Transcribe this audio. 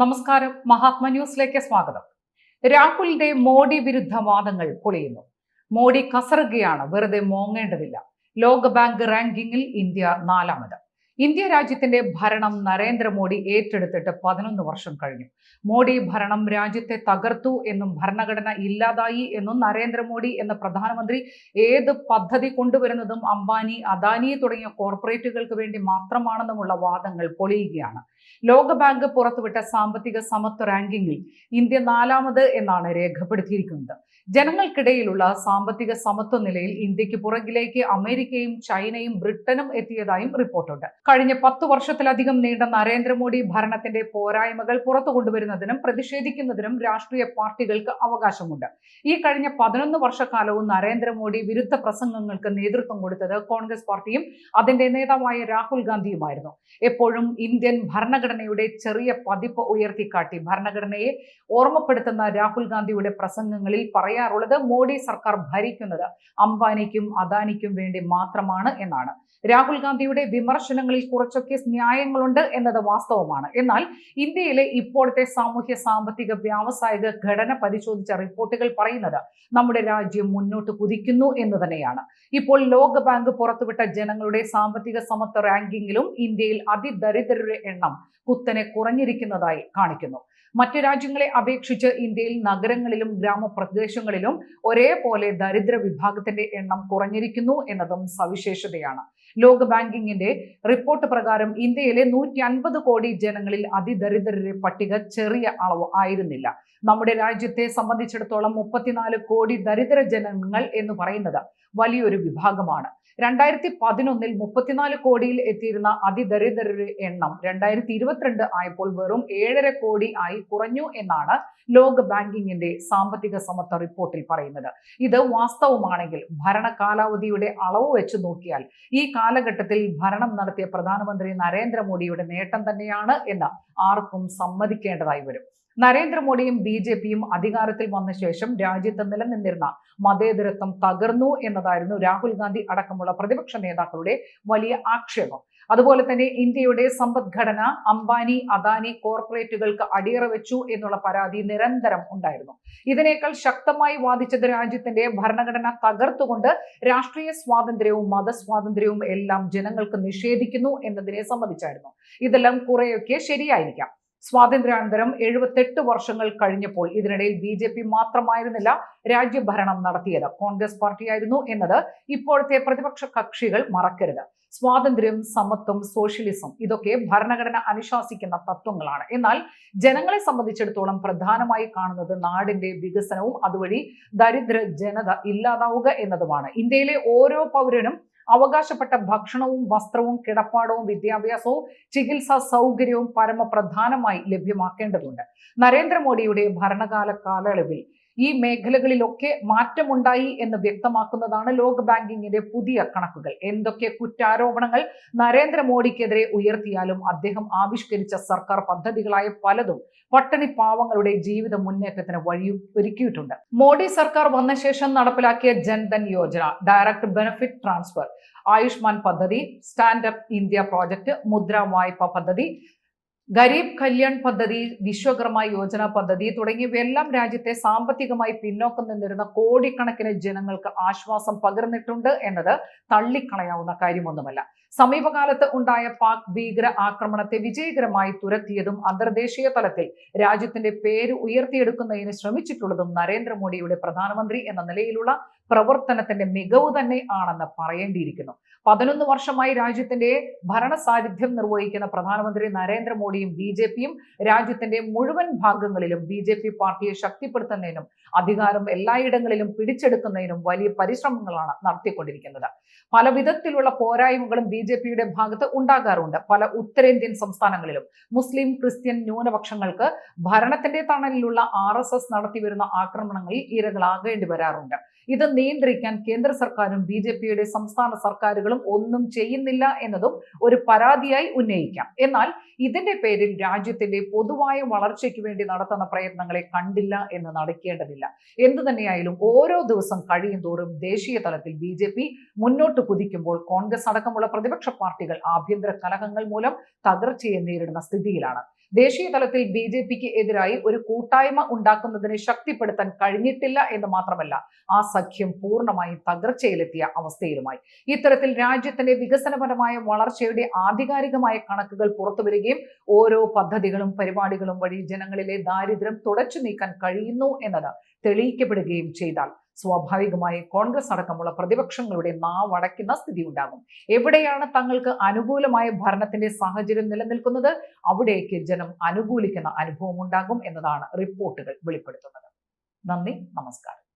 നമസ്കാരം. മഹാത്മ ന്യൂസിലേക്ക് സ്വാഗതം. രാഹുലിന്റെ മോഡി വിരുദ്ധ വാദങ്ങൾ പൊളിയുന്നു. മോഡി കസറുകയാണ്. വെറുതെ മോങ്ങേണ്ടതില്ല. ലോകബാങ്ക് റാങ്കിങ്ങിൽ ഇന്ത്യ നാലാമത്. ഇന്ത്യ രാജ്യത്തിന്റെ ഭരണം നരേന്ദ്രമോദി ഏറ്റെടുത്തിട്ട് പതിനൊന്ന് വർഷം കഴിഞ്ഞു. മോഡി ഭരണം രാജ്യത്തെ തകർത്തു എന്നും ഭരണഘടന ഇല്ലാതായി എന്നും നരേന്ദ്രമോദി എന്ന പ്രധാനമന്ത്രി ഏത് പദ്ധതി കൊണ്ടുവരുന്നതും അംബാനി അദാനി തുടങ്ങിയ കോർപ്പറേറ്റുകൾക്ക് വേണ്ടി മാത്രമാണെന്നുമുള്ള വാദങ്ങൾ പൊളിയുകയാണ്. ലോകബാങ്ക് പുറത്തുവിട്ട സാമ്പത്തിക സമത്വ റാങ്കിങ്ങിൽ ഇന്ത്യ നാലാമത് എന്നാണ് രേഖപ്പെടുത്തിയിരിക്കുന്നത്. ജനങ്ങൾക്കിടയിലുള്ള സാമ്പത്തിക സമത്വ നിലയിൽ ഇന്ത്യയ്ക്ക് പുറകിലേക്ക് അമേരിക്കയും ചൈനയും ബ്രിട്ടനും എത്തിയതായും റിപ്പോർട്ടുണ്ട്. കഴിഞ്ഞ പത്തു വർഷത്തിലധികം നീണ്ട നരേന്ദ്രമോദി ഭരണത്തിന്റെ പോരായ്മകൾ പുറത്തു കൊണ്ടുവരുന്നതിനും പ്രതിഷേധിക്കുന്നതിനും രാഷ്ട്രീയ പാർട്ടികൾക്ക് അവകാശമുണ്ട്. ഈ കഴിഞ്ഞ പതിനൊന്ന് വർഷക്കാലവും നരേന്ദ്രമോദി വിരുദ്ധ പ്രസംഗങ്ങൾക്ക് നേതൃത്വം കൊടുത്തത് കോൺഗ്രസ് പാർട്ടിയും അതിന്റെ നേതാവായ രാഹുൽ ഗാന്ധിയുമായിരുന്നു. എപ്പോഴും ഇന്ത്യൻ ഭരണഘടനയുടെ ചെറിയ പതിപ്പ് ഉയർത്തിക്കാട്ടി ഭരണഘടനയെ ഓർമ്മപ്പെടുത്തുന്ന രാഹുൽ ഗാന്ധിയുടെ പ്രസംഗങ്ങളിൽ പറയാറുള്ളത് മോഡി സർക്കാർ ഭരിക്കുന്നത് അംബാനിക്കും അദാനിക്കും വേണ്ടി മാത്രമാണ് എന്നാണ്. രാഹുൽ ഗാന്ധിയുടെ വിമർശനങ്ങളിൽ കുറച്ചൊക്കെ ന്യായങ്ങളുണ്ട് എന്നത് വാസ്തവമാണ്. എന്നാൽ ഇന്ത്യയിലെ ഇപ്പോഴത്തെ സാമൂഹ്യ സാമ്പത്തിക വ്യാവസായിക ഘടന പരിശോധിച്ച റിപ്പോർട്ടുകൾ പറയുന്നത് നമ്മുടെ രാജ്യം മുന്നോട്ട് കുതിക്കുന്നു എന്ന് തന്നെയാണ്. ഇപ്പോൾ ലോകബാങ്ക് പുറത്തുവിട്ട ജനങ്ങളുടെ സാമ്പത്തിക സമത്വ റാങ്കിങ്ങിലും ഇന്ത്യയിൽ അതിദരിദ്രരുടെ എണ്ണം കുത്തനെ കുറഞ്ഞിരിക്കുന്നതായി കാണിക്കുന്നു. മറ്റു രാജ്യങ്ങളെ അപേക്ഷിച്ച് ഇന്ത്യയിൽ നഗരങ്ങളിലും ഗ്രാമപ്രദേശങ്ങളിലും ഒരേപോലെ ദരിദ്ര വിഭാഗത്തിന്റെ എണ്ണം കുറഞ്ഞിരിക്കുന്നു എന്നതും സവിശേഷതയാണ്. ലോക ബാങ്കിങ്ങിന്റെ റിപ്പോർട്ട് പ്രകാരം ഇന്ത്യയിലെ നൂറ്റി അൻപത് കോടി ജനങ്ങളിൽ അതിദരിദ്രരുടെ പട്ടിക ചെറിയ അളവ് ആയിരുന്നില്ല. നമ്മുടെ രാജ്യത്തെ സംബന്ധിച്ചിടത്തോളം മുപ്പത്തിനാല് കോടി ദരിദ്ര ജനങ്ങൾ എന്ന് പറയുന്നത് വലിയൊരു വിഭാഗമാണ്. രണ്ടായിരത്തി പതിനൊന്നിൽ മുപ്പത്തിനാല് കോടിയിൽ എത്തിയിരുന്ന അതിദരിദ്രരുടെ എണ്ണം രണ്ടായിരത്തി ഇരുപത്തിരണ്ട് ആയപ്പോൾ വെറും ഏഴര കോടി ആയി കുറഞ്ഞു എന്നാണ് ലോക ബാങ്കിങ്ങിന്റെ സാമ്പത്തിക സമത്വ റിപ്പോർട്ടിൽ പറയുന്നത്. ഇത് വാസ്തവമാണെങ്കിൽ ഭരണ കാലാവധിയുടെ അളവ് വെച്ച് നോക്കിയാൽ ഈ കാലഘട്ടത്തിൽ ഭരണം നടത്തിയ പ്രധാനമന്ത്രി നരേന്ദ്രമോദിയുടെ നേട്ടം തന്നെയാണ് എന്ന് ആർക്കും സമ്മതിക്കേണ്ടതായി വരും. നരേന്ദ്രമോദിയും ബി ജെ പിയും അധികാരത്തിൽ വന്ന ശേഷം രാജ്യത്ത് നിലനിന്നിരുന്ന മതേതരത്വം തകർന്നു എന്നതായിരുന്നു രാഹുൽ ഗാന്ധി അടക്കമുള്ള പ്രതിപക്ഷ നേതാക്കളുടെ വലിയ ആക്ഷേപം. അതുപോലെ തന്നെ ഇന്ത്യയുടെ സമ്പദ്ഘടന അംബാനി അദാനി കോർപ്പറേറ്റുകൾക്ക് അടിയറ വെച്ചു എന്നുള്ള പരാതി നിരന്തരം ഉണ്ടായിരുന്നു. ഇതിനേക്കാൾ ശക്തമായി വാദിച്ചത് രാജ്യത്തിന്റെ ഭരണഘടന തകർത്തുകൊണ്ട് രാഷ്ട്രീയ സ്വാതന്ത്ര്യവും മതസ്വാതന്ത്ര്യവും എല്ലാം ജനങ്ങൾക്ക് നിഷേധിക്കുന്നു എന്നതിനെ സംബന്ധിച്ചായിരുന്നു. ഇതെല്ലാം കുറെയൊക്കെ ശരിയായിരിക്കാം. സ്വാതന്ത്ര്യാനന്തരം എഴുപത്തെട്ട് വർഷങ്ങൾ കഴിഞ്ഞപ്പോൾ ഇതിനിടയിൽ ബി ജെ പി മാത്രമായിരുന്നില്ല രാജ്യഭരണം നടത്തിയത്. കോൺഗ്രസ് പാർട്ടിയായിരുന്നു എന്നത് ഇപ്പോഴത്തെ പ്രതിപക്ഷ കക്ഷികൾ മറക്കരുത്. സ്വാതന്ത്ര്യം സമത്വം സോഷ്യലിസം ഇതൊക്കെ ഭരണഘടന അനുശാസിക്കുന്ന തത്വങ്ങളാണ്. എന്നാൽ ജനങ്ങളെ സംബന്ധിച്ചിടത്തോളം പ്രധാനമായി കാണുന്നത് നാടിന്റെ വികസനവും അതുവഴി ദരിദ്ര ജനത ഇല്ലാതാവുക എന്നതുമാണ്. ഇന്ത്യയിലെ ഓരോ പൗരനും അവകാശപ്പെട്ട ഭക്ഷണവും വസ്ത്രവും കിടപ്പാടവും വിദ്യാഭ്യാസവും ചികിത്സാ സൗകര്യവും പരമപ്രധാനമായി ലഭ്യമാക്കേണ്ടതുണ്ട്. നരേന്ദ്രമോദിയുടെ ഭരണകാല കാലയളവിൽ ഈ മേഖലകളിലൊക്കെ മാറ്റമുണ്ടായി എന്ന് വ്യക്തമാക്കുന്നതാണ് ലോക ബാങ്കിങ്ങിന്റെ പുതിയ കണക്കുകൾ. എന്തൊക്കെ കുറ്റാരോപണങ്ങൾ നരേന്ദ്രമോദിക്കെതിരെ ഉയർത്തിയാലും അദ്ദേഹം ആവിഷ്കരിച്ച സർക്കാർ പദ്ധതികളായ പലതും പട്ടണി പാവങ്ങളുടെ ജീവിത മുന്നേറ്റത്തിന് വഴി ഒരുക്കിയിട്ടുണ്ട്. മോഡി സർക്കാർ വന്ന ശേഷം നടപ്പിലാക്കിയ Jan Dhan Yojana direct benefit transfer Ayushman പദ്ധതി സ്റ്റാൻഡപ്പ് ഇന്ത്യ പ്രോജക്ട് മുദ്ര വായ്പ പദ്ധതി ഗരീബ് കല്യാൺ പദ്ധതി വിശ്വകർമ്മ യോജന പദ്ധതി തുടങ്ങിയവയെല്ലാം രാജ്യത്തെ സാമ്പത്തികമായി പിന്നോക്കം നിന്നിരുന്ന കോടിക്കണക്കിന് ജനങ്ങൾക്ക് ആശ്വാസം പകർന്നിട്ടുണ്ട് എന്നത് തള്ളിക്കളയാവുന്ന കാര്യമൊന്നുമല്ല. സമീപകാലത്ത് ഉണ്ടായ പാക് ഭീകര ആക്രമണത്തെ വിജയകരമായി തുരത്തിയതും അന്തർദേശീയ തലത്തിൽ രാജ്യത്തിന്റെ പേര് ഉയർത്തിയെടുക്കുന്നതിന് ശ്രമിച്ചിട്ടുള്ളതും നരേന്ദ്രമോദിയുടെ പ്രധാനമന്ത്രി എന്ന നിലയിലുള്ള പ്രവർത്തനത്തിന്റെ മികവ് തന്നെ ആണെന്ന് പറയേണ്ടിയിരിക്കുന്നു. പതിനൊന്ന് വർഷമായി രാജ്യത്തിന്റെ ഭരണ സാന്നിധ്യം നിർവഹിക്കുന്ന പ്രധാനമന്ത്രി നരേന്ദ്രമോദിയും ബി ജെ പിയും രാജ്യത്തിന്റെ മുഴുവൻ ഭാഗങ്ങളിലും ബി ജെ പി പാർട്ടിയെ ശക്തിപ്പെടുത്തുന്നതിനും അധികാരം എല്ലായിടങ്ങളിലും പിടിച്ചെടുക്കുന്നതിനും വലിയ പരിശ്രമങ്ങളാണ് നടത്തിക്കൊണ്ടിരിക്കുന്നത്. പല വിധത്തിലുള്ള പോരായ്മകളും ബി ജെ പിയുടെ ഭാഗത്ത് ഉണ്ടാകാറുണ്ട്. പല ഉത്തരേന്ത്യൻ സംസ്ഥാനങ്ങളിലും മുസ്ലിം ക്രിസ്ത്യൻ ന്യൂനപക്ഷങ്ങൾക്ക് ഭരണത്തിന്റെ തണലിലുള്ള ആർ എസ് എസ് നടത്തിവരുന്ന ആക്രമണങ്ങളിൽ ഇരകളാകേണ്ടി വരാറുണ്ട്. ഇത് നിയന്ത്രിക്കാൻ കേന്ദ്ര സർക്കാരും ബി ജെ പിയുടെ സംസ്ഥാന സർക്കാരുകളും ഒന്നും ചെയ്യുന്നില്ല എന്നതും ഒരു പരാതിയായി ഉന്നയിക്കാം. എന്നാൽ ഇതിന്റെ പേരിൽ രാജ്യത്തിന്റെ പൊതുവായ വളർച്ചയ്ക്ക് വേണ്ടി നടത്തുന്ന പ്രയത്നങ്ങളെ കണ്ടില്ല എന്ന് നടക്കേണ്ടതില്ല. എന്തു തന്നെയായാലും ഓരോ ദിവസം കഴിയും തോറും ദേശീയ തലത്തിൽ ബി ജെ പി മുന്നോട്ട് കുതിക്കുമ്പോൾ കോൺഗ്രസ് അടക്കമുള്ള പ്രതിപക്ഷ പാർട്ടികൾ ആഭ്യന്തര കലഹങ്ങൾ മൂലം തകർച്ചയെ നേരിടുന്ന സ്ഥിതിയിലാണ്. ദേശീയ തലത്തിൽ ബി ജെ പിക്ക് എതിരായി ഒരു കൂട്ടായ്മ ഉണ്ടാക്കുന്നതിനെ ശക്തിപ്പെടുത്താൻ കഴിഞ്ഞിട്ടില്ല എന്ന് മാത്രമല്ല ആ സഖ്യം പൂർണമായി തകർച്ചയിലെത്തിയ അവസ്ഥയിലുമായി. ഇത്തരത്തിൽ രാജ്യത്തിന്റെ വികസനപരമായ വളർച്ചയുടെ ആധികാരികമായ കണക്കുകൾ പുറത്തുവരികയും ഓരോ പദ്ധതികളും പരിപാടികളും വഴി ജനങ്ങളിലെ ദാരിദ്ര്യം തുടച്ചു നീക്കാൻ കഴിയുന്നു എന്നത് തെളിയിക്കപ്പെടുകയും ചെയ്താൽ സ്വാഭാവികമായി കോൺഗ്രസ് അടക്കമുള്ള പ്രതിപക്ഷങ്ങളുടെ നാവടയ്ക്കുന്ന സ്ഥിതി ഉണ്ടാകും എവിടെയാണ് തങ്ങൾക്ക് അനുകൂലമായ ഭരണത്തിന്റെ സാഹചര്യം നിലനിൽക്കുന്നത്? അവിടേക്ക് ജനം അനുകൂലിക്കുന്ന അനുഭവം ഉണ്ടാകും എന്നതാണ് റിപ്പോർട്ടുകൾ വെളിപ്പെടുത്തുന്നത്. നന്ദി നമസ്കാരം.